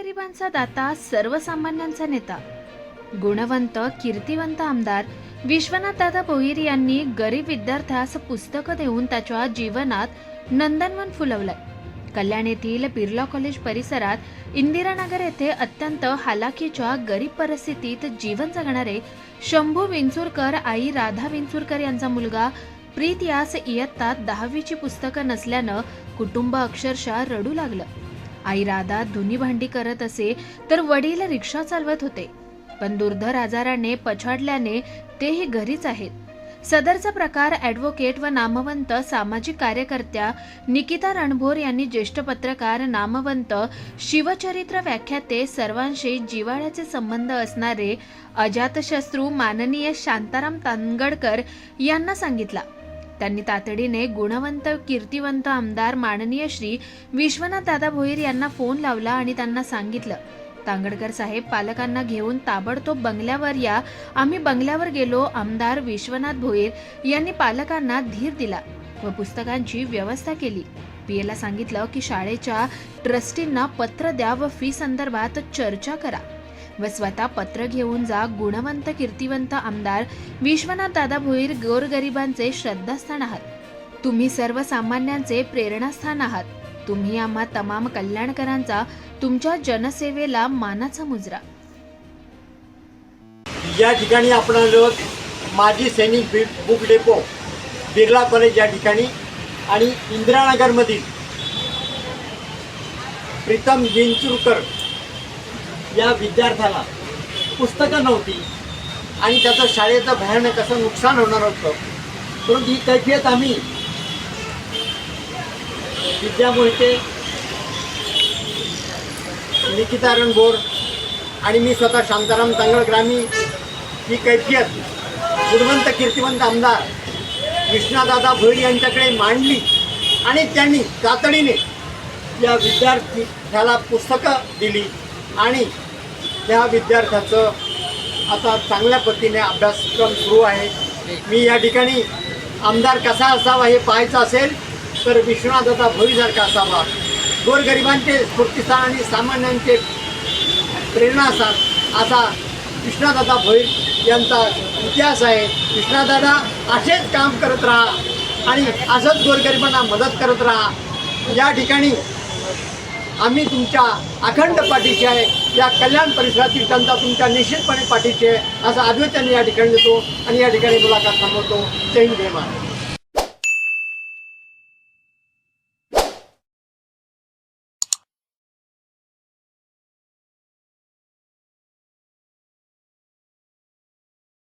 सर्वांचा दाता सर्वसामान्यांचा नेता. गुणवंत कीर्तिवंत आमदार विश्वनाथदादा भोईर यांनी गरीब विद्यार्थ्यास पुस्तकं देऊन त्याच्या जीवनात नंदनवन फुलवलंय. कल्याण येथील बिर्ला कॉलेज परिसरात इंदिरानगर येथे अत्यंत हालाकीच्या गरीब परिस्थितीत जीवन जगणारे शंभू विंचुरकर आई राधा विंचुरकर यांचा मुलगा प्रीत यास इयत्तात दहावीची पुस्तकं नसल्यानं कुटुंब अक्षरशः रडू लागलं. आई राधा धुनी भांडी करत असे तर वडील रिक्षा चालवत होते. पण दुर्धर आजाराने पछाडल्याने तेही घरीच आहेत. सदरचा प्रकार ॲडव्होकेट व नामवंत सामाजिक कार्यकर्त्या निकिता रणभोर यांनी ज्येष्ठ पत्रकार नामवंत शिवचरित्र व्याख्याते सर्वांशी जिवाळ्याचे संबंध असणारे अजातशत्रू माननीय शांताराम तांगडकर यांना सांगितला. त्यांनी तातडीने गुणवंत कीर्तिवंत आमदार माननीय श्री विश्वनाथ दादा भोईर यांना फोन लावला आणि त्यांना सांगितलं तांगडकर साहेब पालकांना घेऊन ताबडतोब बंगल्यावर या. आम्ही बंगल्यावर गेलो आमदार विश्वनाथ भोईर यांनी पालकांना धीर दिला व पुस्तकांची व्यवस्था केली. पीएला सांगितलं की शाळेच्या ट्रस्टींना पत्र द्या व फी संदर्भात चर्चा करा. व स्वतः पत्र घेऊन जा. गुणवंत कीर्तिवंत आमदार विश्वनाथ दादा भोईर गोरगरिबांचे श्रद्धास्थान आहात. तुम्ही सर्वसामान्यांचे प्रेरणास्थान आहात. तुम्ही आम्हा तमाम कल्याणकरांचा तुमच्या जनसेवेला मानाचा मुजरा. या ठिकाणी आपण आलो माजी सैनिक बुक डेपो बिर्ला कॉलेज या ठिकाणी आणि इंदिरानगरमधील प्रीतम जिंचुरकर या विद्यार्थ्याला पुस्तकं नव्हती. आणि त्याचं शाळेचं भयानक असं नुकसान होणार होतं परंतु ही कैफियत आम्ही विद्या मोहिते निकिता रणभोर आणि मी स्वतः शांताराम तांगड ग्रामी ही कैफियत गुणवंत कीर्तिवंत आमदार कृष्णादादा भोईर यांच्याकडे मांडली आणि त्यांनी तातडीने या विद्यार्थी ह्याला पुस्तकं दिली. आणि त्या विद्यार्थ्याचं आता चांगल्या पद्धतीने अभ्यासक्रम सुरू आहे. मी या ठिकाणी आमदार कसा असावा हे पाहायचं असेल तर विश्वनाथदादा भोईसारखा असावा. गोरगरिबांचे स्फूर्तीस्थान आणि सामान्यांचे प्रेरणा असतात असा कृष्णादादा भोईर यांचा इतिहास आहे. विश्वनाथदा असेच काम करत राहा आणि असंच गोरगरिबांना मदत करत राहा. या ठिकाणी आम्ही तुमच्या अखंड पाठीशी आहे. या कल्याण परिसरातील जनता तुमच्या निश्चितपणे पाठीशी आहे. असा अद्वैताने या ठिकाणी देतो आणि या ठिकाणी मुलाखत थांबवतो. जय हिंद जय महाराज